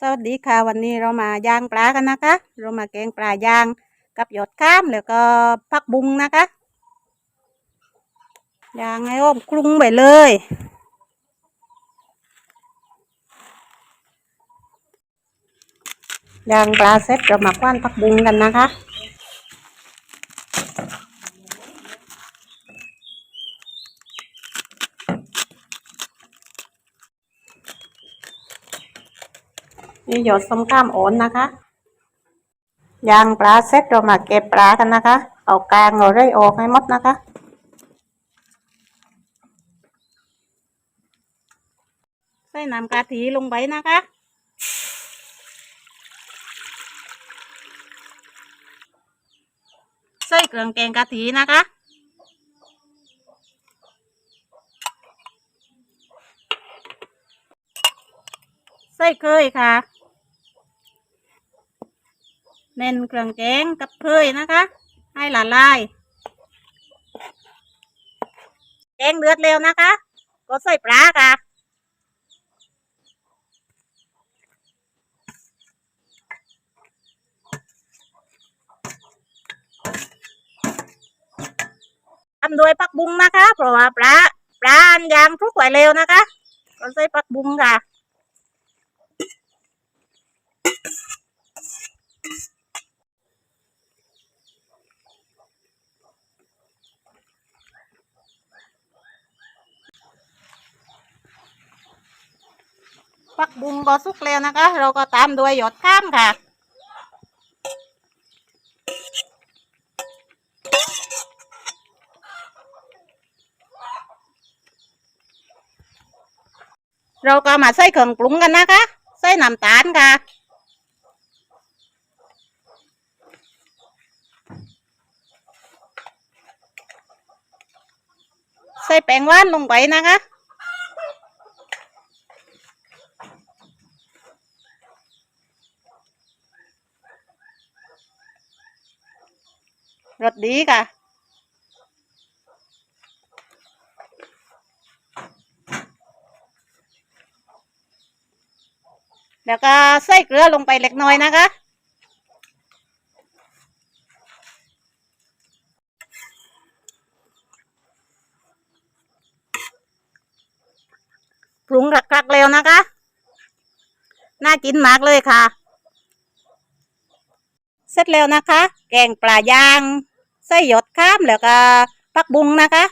สวัสดีค่ะวันนี้เรามาย่างปลากันนะคะ เรามาแกงปลาย่างกับหยอดข้ามแล้วก็ผักบุ้งนะคะย่างให้อ้อมกรุงไปเลย ย่างปลาเสร็จเรามาคว้านผักบุ้งกันนะคะ นี่หยดส้มข้ามโอนนะคะยางปลาเสร็จเรามาเก็บปลากันนะคะ เอากลางเอาได้ออกให้หมดนะคะ ใส่น้ำกะทิลงไปนะคะใส่เครื่องแกงกะทินะคะ ส่เคยค่ะเน้นเครื่องแกงกับเคยนะคะ ให้ละลายแกงเดือดเร็วนะคะ ก็ใส่ปลาค่ะทำโดยปักบุ้งนะคะ เพราะว่าปลาปลาอันยางทุกไหวเร็วนะคะก็ใส่ปักบุ้งค่ะ ปักบุงก็สุกแล้วนะคะ เราก็ตามด้วยหยอดข้ามค่ะ เราก็มาใส่เครื่องปรุงกันนะคะ ใส่น้ำตาลค่ะใส่แป้งว่านลงไปนะคะ รสดีค่ะแล้วก็ใส่เกลือลงไปเล็กน้อยนะคะ ปรุงคลักๆแล้วนะคะ น่ากินมากเลยค่ะ เสร็จแล้วนะคะ แกงปลาย่าง ใส่หยดข้ามแล้วก็ปักบุ้งนะคะ